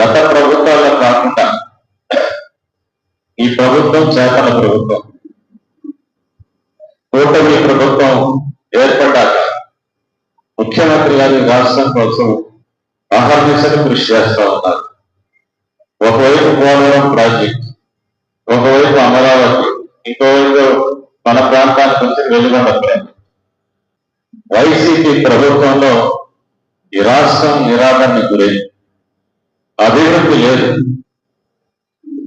గత ప్రభుత్వాల్లో కాకుండా ఈ ప్రభుత్వం చేతన ప్రభుత్వం. కూటమి ప్రభుత్వం ఏర్పడ్డాక ముఖ్యమంత్రి గారి రాష్ట్రం కోసం అహర్నిశలు కృషి చేస్తా ఉన్నారు. ఒకవైపు పోలవరం ప్రాజెక్ట్ ఒకవైపు అమరావతి ఇంకోవైపు మన ప్రాంతానికి వచ్చి వెలుగొండ వైసీపీ ప్రభుత్వంలో ఈ రాష్ట్రం నిరాదరణకు గురైంది. అభివృద్ధి లేదు.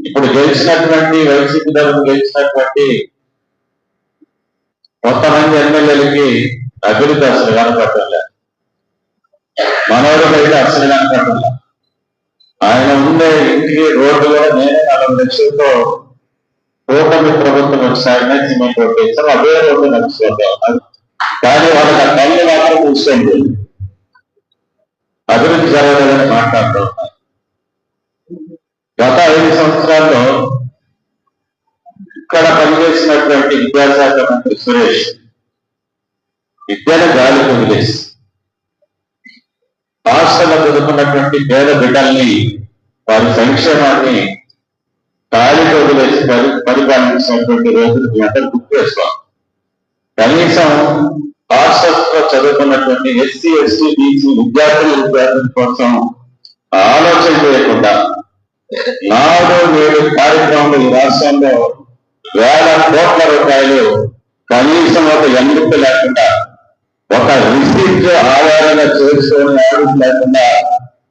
ఇప్పుడు గెలిచినటువంటి వైసీపీ తరఫున గెలిచినటువంటి కొంతమంది ఎమ్మెల్యేలకి అభివృద్ధి అసలు కనపడలే మనవరికి అయితే అసలు కనపడలే ఆయన ఉండే ఇంటికి రోడ్డులో నేనే నలభై లక్షలతో కూటమి ప్రభుత్వం ఒకసారి సిమెంట్ రోడ్డు అదే రోడ్డు నడుచుకుంటాం కానీ వాళ్ళకి ఆ కళ్ళు మాత్రం కూర్చోండి అభివృద్ధి జరగలేదని మాట్లాడతాం. గత ఐదు సంవత్సరాల్లో ఇక్కడ పనిచేసినటువంటి విద్యాశాఖ మంత్రి సురేష్ విద్యను గాలి వదిలేసి రాష్ట్రంలో చదువుకున్నటువంటి పేద బిడ్డల్ని వారి సంక్షేమాన్ని గాలి వదిలేసి పరి పరిపాలించినటువంటి రోజులు మీ గుర్తు చేసుకోవాలి. కనీసం రాష్ట్రంలో చదువుకున్నటువంటి ఎస్సీ ఎస్టీ బీసీ విద్యార్థుల విద్యార్థుల కోసం ఆలోచన చేయకుండా నాడు నేడు కార్యక్రమంలో ఈ రాష్ట్రంలో వేల కోట్ల రూపాయలు కనీసం ఒక ఎందుకు లేకుండా ఒక రిసిప్ట్ ఆధారంగా చేసుకుని ఆడిట్ లేకుండా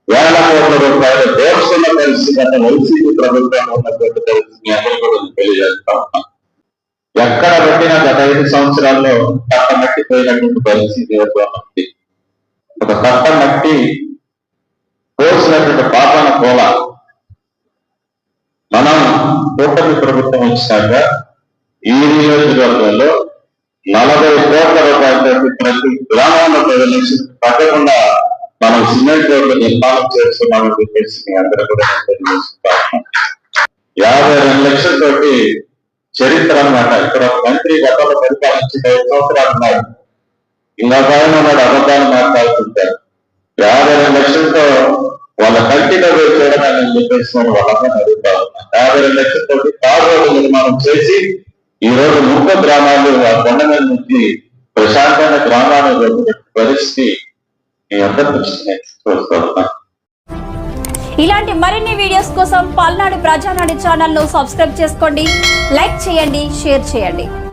వేల కోట్ల రూపాయలు దోషున్న పరిస్థితి గత వైసీపీ ప్రభుత్వం ఉన్నటువంటి పరిస్థితిని అందరూ తెలియజేస్తా ఉన్నాం. ఎక్కడ పెట్టినా గత ఐదు సంవత్సరాల్లో కట్ట మట్టి పోయినటువంటి పరిస్థితి ఉంది. ఒక కట్ట మట్టి కోసినటువంటి పాపన కోల కూటమి ప్రభుత్వం వచ్చాక ఈ నియోజకవర్గంలో నలభై కోట్ల రూపాయలు ప్రతి గ్రామంలో ప్రజలు తగ్గకుండా మనం సిమెంట్ రోడ్లు నిర్మాణం చేస్తున్నామని చెప్పేసి మీ అందరూ కూడా నేను యాభై రెండు లక్షలతోటి చరిత్ర అనమాట ఇక్కడ మంత్రి గతంలో పరిపాలించి ఐదు సంవత్సరాలు ఉన్నారు ఇంకా పైన ఉన్నాడు అబద్ధాలు మాట్లాడుతుంటారు. యాభై రెండు లక్షలతో వాళ్ళ కంటిలో పోయి చూడమని చెప్పేసి నేను వాళ్ళందరినీ అడుగుతా ఉన్నా. యాభై రెండు లక్షలతో కారు రోడ్డు నిర్మాణం చేసి ఈ రోజు ముప్పై గ్రామాలు ఆ కొండ మీద నుంచి ప్రశాంతమైన గ్రామాలు పరిస్థితి ఇలాంటి మరిన్ని వీడియోస్ కోసం పల్నాడు ప్రజానాడు ఛానల్ను సబ్స్క్రైబ్ చేసుకోండి లైక్ చేయండి షేర్ చేయండి.